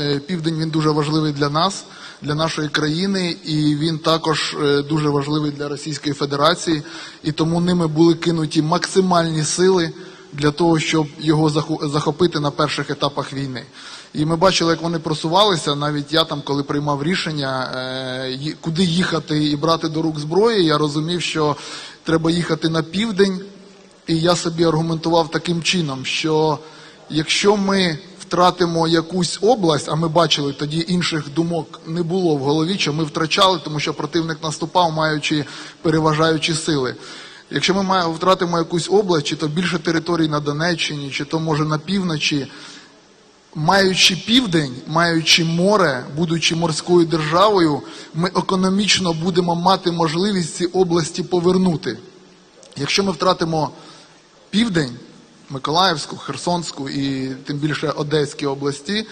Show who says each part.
Speaker 1: Е, Південь він дуже важливий для нас, для нашої країни, і він також е, дуже важливий для Російської Федерації. І тому ними були кинуті максимальні сили для того, щоб його захопити на перших етапах війни. І ми бачили, як вони просувалися. Навіть я там, коли приймав рішення, е, куди їхати і брати до рук зброї, я розумів, що треба їхати на південь. І я собі аргументував таким чином, що якщо ми втратимо якусь область, а ми бачили тоді інших думок не було в голові, що ми втрачали, тому що противник наступав, маючи переважаючі сили. Якщо ми втратимо якусь область, чи то більше територій на Донеччині, чи то може на півночі, маючи південь, маючи море, будучи морською державою, ми економічно будемо мати можливість ці області повернути. Якщо ми втратимо південь, Миколаївську, Херсонську і тим більше Одеські області,